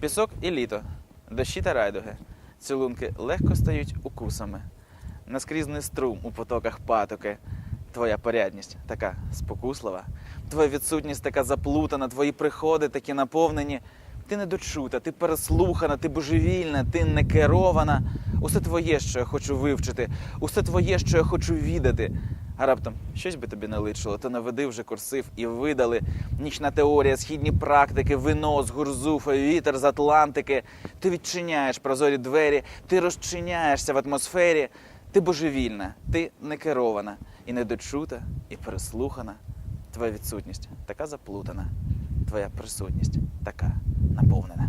Пісок і літо, дощі та райдуги. Цілунки легко стають укусами. Наскрізний струм у потоках патоки. Твоя порядність така спокуслива, твоя відсутність така заплутана, твої приходи такі наповнені. Ти недочута, ти переслухана, ти божевільна, ти не керована. Усе твоє, що я хочу вивчити, усе твоє, що я хочу відати. А раптом щось би тобі не личило, то наведи вже курсив і видали. Нічна теорія, східні практики, вино з гурзуфа, вітер з Атлантики. Ти відчиняєш прозорі двері, ти розчиняєшся в атмосфері. Ти божевільна, ти не керована, і недочута, і переслухана. Твоя відсутність така заплутана, твоя присутність така наповнена.